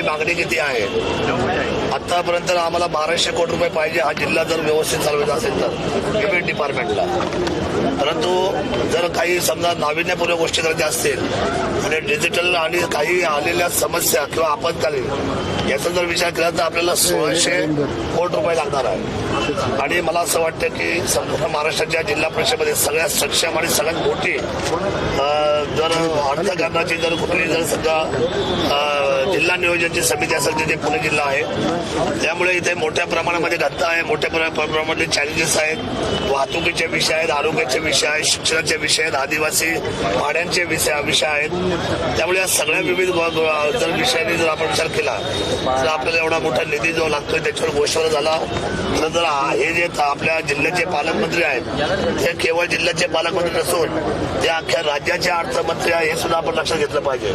आपली मागणी किती आहे आतापर्यंत आम्हाला बाराशे कोटी रुपये पाहिजे हा जिल्हा जर व्यवस्थित चालवायचा असेल तर पेमेंट डिपार्टमेंटला परंतु जर काही समजा नाविन्यपूर्ण गोष्टी करायच्या असतील आणि डिजिटल आणि काही आलेल्या समस्या किंवा आपत्कालीन याचा जर विचार केला तर आपल्याला सोळाशे कोटी रुपये लागणार आहे. आणि मला असं वाटतं की संपूर्ण महाराष्ट्राच्या जिल्हा परिषदेमध्ये सगळ्यात सक्षम आणि सगळ्यात मोठी जर अर्थकारणाची जर कुठली जर समजा जिल्हा नियोजनची समिती असेल तिथे पुणे जिल्हा आहे. त्यामुळे इथे मोठ्या प्रमाणामध्ये घटना आहे मोठ्या प्र- प्रमाणामध्ये चॅलेंजेस आहेत. वाहतुकीचे विषय आहेत आरोग्याचे विषय आहेत शिक्षणाचे विषय आहेत आदिवासी भाड्यांचे विषय विषय आहेत. त्यामुळे या सगळ्या विविध जर विषयांनी जर आपण विचार केला तर आपल्याला एवढा मोठा निधी जो लागतोय त्याच्यावर गोष्टीवर झाला. तर जर हा- जे आपल्या जिल्ह्याचे पालकमंत्री आहेत ते केवळ जिल्ह्याचे पालकमंत्री नसून ते अख्ख्या राज्याचे अर्थमंत्री आहे हे सुद्धा आपण लक्षात घेतलं पाहिजे.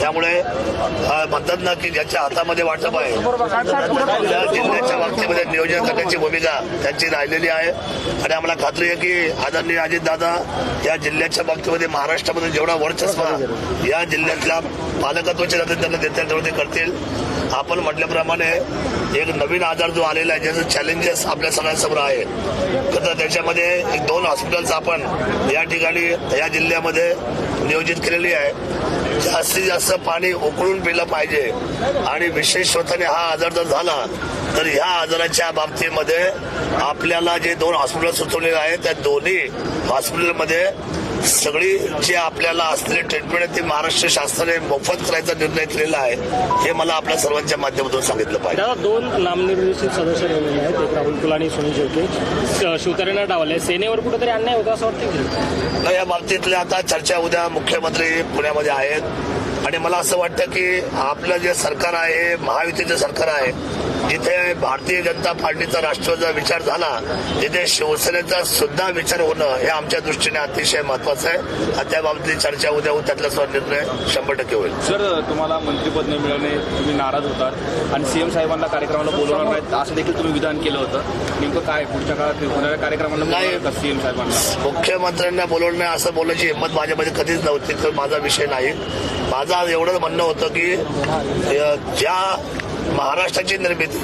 त्यामुळे म्हणतात ना की ज्याच्या हातामध्ये वाटप आहे या जिल्ह्याच्या बाबतीमध्ये नियोजन करण्याची भूमिका त्यांची राहिलेली आहे. आणि आम्हाला खात्री आहे की आदरणीय अजितदादा या जिल्ह्याच्या बाबतीमध्ये महाराष्ट्रामध्ये जेवढा वर्चस्व या जिल्ह्यातल्या पालकत्वाचे त्यांना देतात करतील. आपण म्हटल्याप्रमाणे एक नवीन आजार जो आलेला आहे ज्याचं चॅलेंजेस आपल्या सगळ्यांसमोर आहे. तर त्याच्यामध्ये एक दोन हॉस्पिटल्स आपण या ठिकाणी या जिल्ह्यामध्ये नियोजित केलेली आहे. जास्तीत जास्त पाणी उकळून पिलं पाहिजे. आणि विशेष स्वतःने हा आजार जर झाला तर ह्या आजाराच्या बाबतीमध्ये आपल्याला जे दोन हॉस्पिटल सुचवलेले आहेत त्या दोन्ही हॉस्पिटलमध्ये सगळी जे आपल्याला असलेली ट्रीटमेंट आहे ती महाराष्ट्र शासनाने मोफत करायचा निर्णय केलेला आहे हे मला आपल्या सर्वांच्या माध्यमातून सांगितलं पाहिजे. दोन नामनिर्देशित सदस्य नेमलेले आहेत एक राहुल कुलानी सुनील शेवटे शिवतारेंना डावले सेनेवर कुठेतरी अन्याय होता असं वाटतं या बाबतीतल्या आता चर्चा उद्या मुख्यमंत्री पुण्यामध्ये आहेत. आणि मला असं वाटतं की आपलं जे सरकार आहे महायुतीचं सरकार आहे जिथे भारतीय जनता पार्टीचा राष्ट्रवादीचा विचार झाला तिथे शिवसेनेचा सुद्धा विचार होणं हे आमच्या दृष्टीने अतिशय महत्वाचं आहे. आणि त्या बाबतीत चर्चा उद्या त्यातला सुद्धा निर्णय शंभर टक्के होईल. सर तुम्हाला मंत्रिपद न मिळाले तुम्ही नाराज होतात. आणि सीएम साहेबांना कार्यक्रमाला बोलवणार नाहीत असं देखील तुम्ही विधान केलं होतं. नेमकं काय पुढच्या काळात होणाऱ्या कार्यक्रमाला नाही. सीएम साहेबांना? मुख्यमंत्र्यांना बोलवणं असं बोलायची हिंमत माझ्यामध्ये कधीच नव्हती तर माझा विषय नाही. माझा एवढं म्हणणं होतं की ज्या महाराष्ट्राची निर्मिती.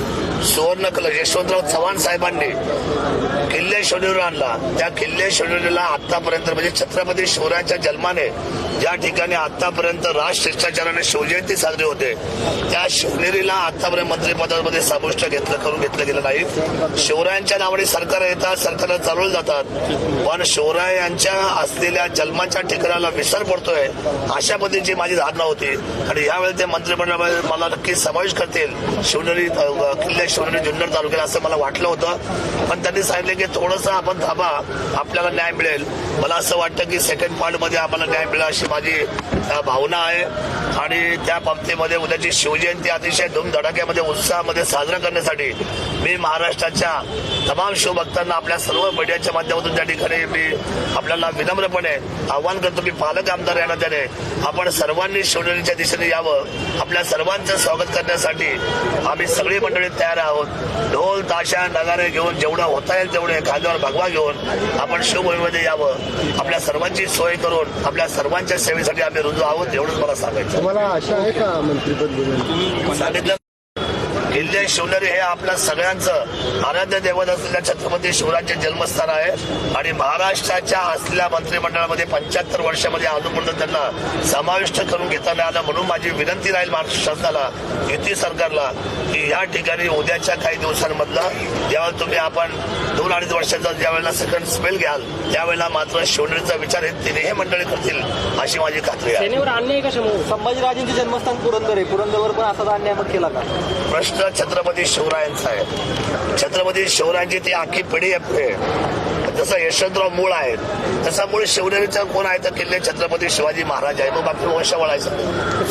सुवर्ण कलश यशवंतराव चव्हाण साहेबांनी किल्ले शिवनेरीवर आणला. त्या किल्ले शिवनेरीला आतापर्यंत म्हणजे छत्रपती शिवरायांच्या जन्माने ज्या ठिकाणी आतापर्यंत राज शिष्टाचाराने शिवजयंती साजरी होते. त्या शिवनेरीला आतापर्यंत मंत्रिपदामध्ये समाविष्ट घेतलं करून घेतलं गेलं नाही. शिवरायांच्या नावाने सरकार येतात सरकारला चालवले जातात. पण शिवरायांच्या असलेल्या जन्माच्या ठिकाणाला विसर पडतोय अशा पद्धतीची माझी धारणा होती. आणि यावेळी ते मंत्रिमंडळामध्ये मला नक्की समावेश करतील. शिवनेरी किल्ले शिवनेरी जुन्नर तालुक्याला असं मला वाटलं होतं. पण त्यांनी सांगितलं की थोडंसं आपण थांबा आपल्याला न्याय मिळेल. मला असं वाटतं की सेकंड पार्ट आम्हाला न्याय मिळेल अशी माझी भावना आहे. आणि त्या बाबतीमध्ये उद्याची शिवजयंती अतिशय धूमधडाक्यामध्ये उत्साहामध्ये साजरा करण्यासाठी मी महाराष्ट्राच्या तमाम शिवभक्तांना आपल्या सर्व मीडियाच्या माध्यमातून त्या ठिकाणी मी आपल्याला विनम्रपणे आव्हान करतो मी पालक आमदार या त्याने आपण सर्वांनी शिवजयंतीच्या दिशेने यावं. आपल्या सर्वांचं स्वागत करण्यासाठी आम्ही सगळी मंडळी तयार आहोत. ढोल ताशा नगारे घेऊन जेवढं होता येईल तेवढे खांद्यावर भगवा घेऊन आपण शिवभूमीमध्ये यावं. आपल्या सर्वांची सोय करून आपल्या सर्वांच्या सेवेसाठी आम्ही रुजू आहोत एवढंच मला सांगायचं तुम्हाला आशा आहे का मंत्रिपद सांगितलं किल्ले शिवनेरी हे आपल्या सगळ्यांचं आराध्य दैवत असलेल्या छत्रपती शिवरायांचे जन्मस्थान आहे. आणि महाराष्ट्राच्या असलेल्या मंत्रिमंडळामध्ये पंच्याहत्तर वर्षामध्ये अजूनपर्यंत त्यांना समाविष्ट करून घेता नाही आलं म्हणून माझी विनंती राहील महाराष्ट्र शासनाला युती सरकारला की या ठिकाणी उद्याच्या काही दिवसांमधला जेव्हा तुम्ही आपण दोन अडीच वर्षाचा ज्यावेळेला सेकंड स्पेल घ्याल त्यावेळेला मात्र शिवनेरीचा विचार हे तिन्ही मंडळी करतील अशी माझी खात्री आहे. अन्याय संभाजीराजेंचे जन्मस्थान पुरंदर आहे. पुरंदरवर पण असाच अन्याय मग केला का? प्रश्न छत्रपती शिवरायांचा आहे. छत्रपती शिवरायांची ती आखी पिढी आहे. पुढे जसं यशवंतराव मूळ आहेत. तसा मूळ शिवनेरीचा कोण आहे तर किल्ले छत्रपती शिवाजी महाराज आहे. मग बाकी वंश वळायचं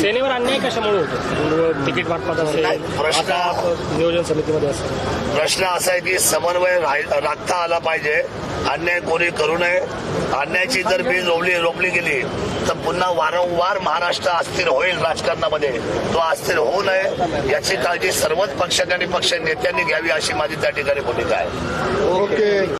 सेनेवर अन्याय कशामुळे होतो? तिकीट नाही, प्रश्न- आता नियोजन समितीमध्ये असेल प्रश्न असा आहे की समन्वय राह- राखता आला पाहिजे. अन्याय कोणी करू नये. अन्यायाची जर बीज रोवली रोपली गेली तर पुन्हा वारंवार महाराष्ट्र अस्थिर होईल राजकारणामध्ये. तो अस्थिर होऊ नये याची काळजी सर्वच पक्षांनी आणि पक्ष नेत्यांनी घ्यावी अशी माझी त्या ठिकाणी भूमिका आहे. ओके.